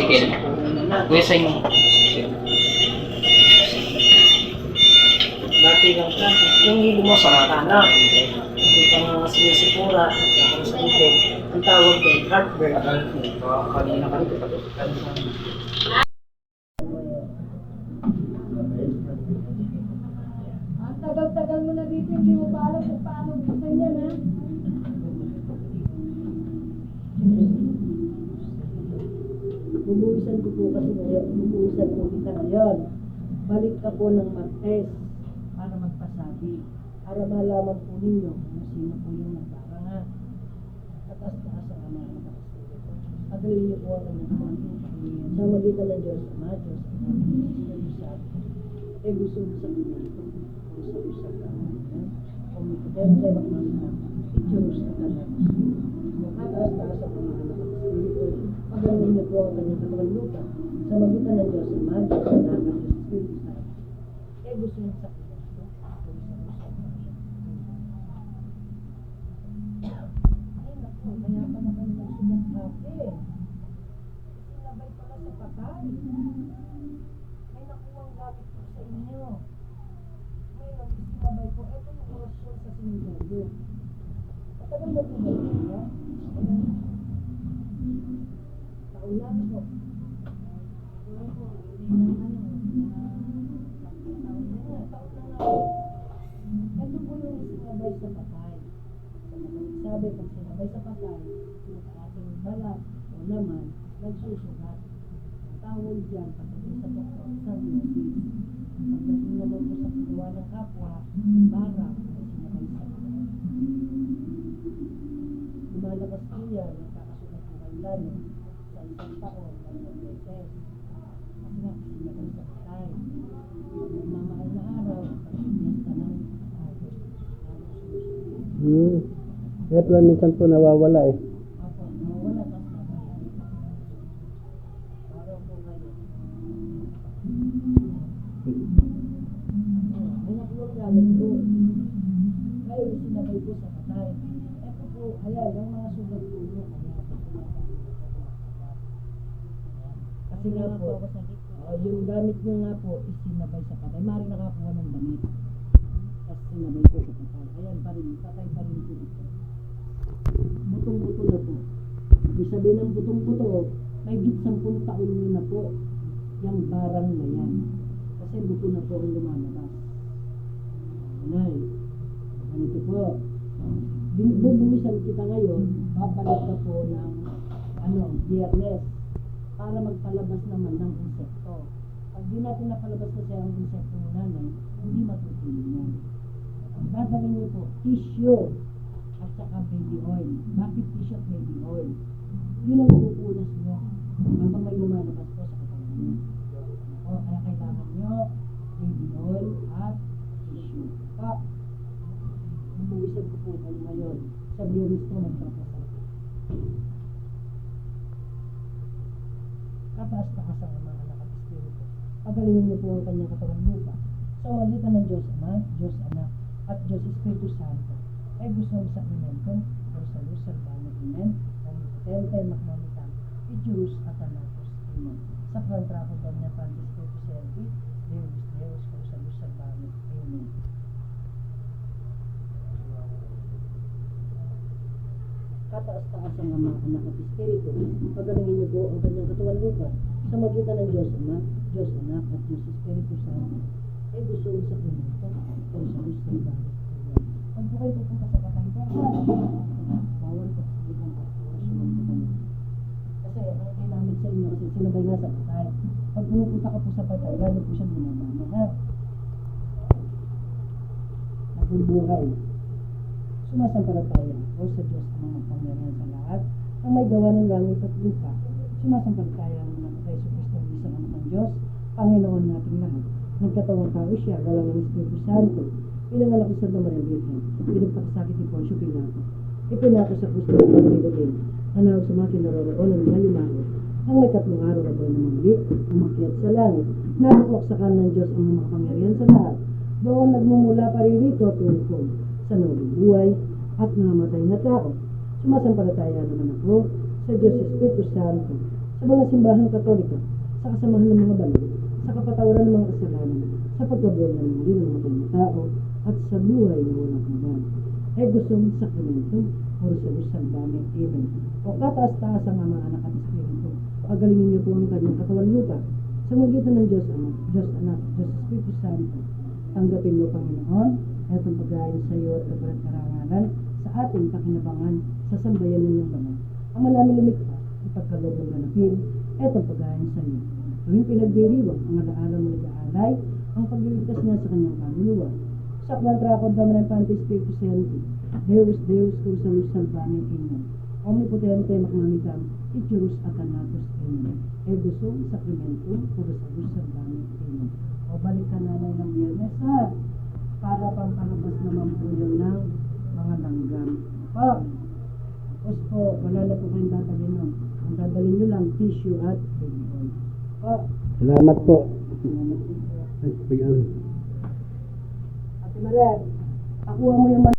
Sikil. Kuya sa inyo. Dati lang ka. Yung hilo mo sa mata. Hindi ka mga sinisipura. Kung sa ikot. Ang tawag din, heartburn. Kanina ka rin. Bubuwisan ko po kasi ngayon. Bubuwisan po kita ngayon. Balik ka po ng Martes para magpasabi. Para malaman po ninyo kung sino po yung nagdaranga. Tatas-taas ang ama ng. Pagaling niyo po ang kanyang. Sa magitan ng Diyos, Ama, Diyos, Anak, Espiritu Santo. Eh gusto mo sa pinito. Usap-usap ka. Kumikitente, bakmamita. Itsurus ka ka na. Mataas-taas ang mga anak ng Espiritu. Pagaling niyo po ang kanyang. Sa magitan ng Diyos, Ama, Diyos, Anak, at Diyos, Espiritu Santo. Eh gusto mo sa naku, kaya pa naman sumakape. Sinabay pala sa patay. May nakuwang gamit ko sa inyo. Ngayon, sinabay ko, eto yung orasyon sa sinigalyo. Matagal na po ba ito, ha? Taon na po. Taon po, hindi na ano, na taon na nga, taon na nga. Ito po yung sinabay sa patay. Sabi, pag sinabay sa patay, yung ating balat o laman, nagsusugat. Tawag dyan, pagdating sa doktor, sa biosis. Pagdating naman po sa pagawa ng kapwa, barang, Hmm. Kaya pala minsan po nawawala eh. Ngayon, sinabay po sa patay. Ito po, ayan, ang mga sugat po. Kaya po sumasama na po mga sugat. Kasi nga po, oh, yung gamit nyo nga po, is sinabay sa patay. Mari nakakuha ng damit. Tapos sinabay po sa patay. Ayan pa rin, patay pa rin po ito butong-buto na po. Ibig sabihin ng butong-buto, may git sampung taon nyo na po yung barang na yan. Kasi buto na po ang lumalabas. Anay, ganito po. Bin- Bubuwisan kita ngayon, babalik ka po ng ano, biyernes para magpalabas naman ng insekto. Pag di natin napalabas kasi ang insekto ng nanay, hindi matutuloy yan. Ang dadalhin niyo po, tissue at saka baby oil. Bakit tissue at baby oil? Yun ang pupunas nyo habang may lumalabas po sa katawan nyo. O, kaya kailangan nyo baby oil at tissue. Pa, nabuwisan ko po kayo ngayon. Sa biyernes ko magpapasal. Kataas-taas ang mga anak at espiritu. Pagalingin niyo po ang kanyang katawan lupa. Sa magitan ng Diyos Ama, Diyos Anak, at Diyos Espiritu Santo. Ay gusto sa Amen or sa Luz Salvano, Amen. Omnipotente, Macmamitan, Ijus at Anatos, Amen. Sa Frantrapo Donya Pantis Espiritu Servi, Deus, Deus, or sa Luz Salvano, Amen. Kataas-taas ang Ama, Anak at Espiritu. Pagalingin niyo po ang kanyang katawan lupa sa magitan ng Diyos Ama, Diyos Anak at Diyos Espiritu Santo. Ay gusto mo sa Kristo or sa Luz Salvano, Amen. Pag po kayo pupunta sa patay ko, bawal po sa ibang orasyon po kayo. Kasi ang ginamit sa inyo, kasi sinabay nga sa patay. Pag pumupunta ka po sa patay, gano'n po siya ginamama, ha? Nabubuhay. Sumasampalataya o sa Diyos ang mga pangyarihan sa lahat, ang may gawa ng langit at lupa. Sumasampalataya ang mga kay Kristo ang isang anak ng Diyos, Panginoon nating lahat. Nagkatawang tao siya, galang ng Espiritu Santo, pinanganak sa Santa Maria Virgen, pinagpakasakit ni Poncio Pilato. Ipinako sa Kristo ng Panginoon, anawag sa mga kinaroroonan ng hayumaho, ang may tatlong araw na buwan na muli, umakyat sa langit, nabuklok sa kanan ng Diyos ang mga kapangyarihan sa lahat. Doon nagmumula pa rin rito tungkol sa nawang buhay at namatay na tao. Sumasampalataya naman ako sa Diyos Espiritu Santo, sa mga simbahan katoliko, sa kasamahan ng mga banal, sa kapatawaran ng mga kasalanan, sa pagkabuhay ng muli ng mga na tao, at sa buhay na walang hanggan. Ay gustong sakramento, o sa Lusal Dami, Amen. O kataas-taas ang mga anak at Espiritu, pagalingin niyo po ang kanyang katawan lupa, sa magitan ng Diyos Ama, Diyos Anak, Diyos Espiritu Santo, tanggapin mo, Panginoon, itong pagkain sa iyo at kaparat karangalan sa ating pakinabangan sa sambayan ninyong banal. Ang malamin lumikha, ipagkaloob ng ganapin, etong pagkain sa iyo. Tuwing pinagdiriwang ang alaala mo nag-aalay, ang pagliligtas niya sa kanyang kaluluwa. Sa klantrako daman ng Pante Espiritu Santo, Deus Deus Cursalus Salvame, Amen. Omnipotente Macmamitam, Ichurus Atanatos, Amen. Edusum Sacramento, Cursalus Salvame, Amen. O balik ka nanay ng biyernes ha, para pang palabas naman po yun ng mga langgam. Pa, tapos po, wala na po kayong dadalhin nun. Ang dadalhin nyo lang, tissue at baby oil. Pa, Salamat po. salamat po. Ay, pag- ano. Ate Maria, pakuha mo yung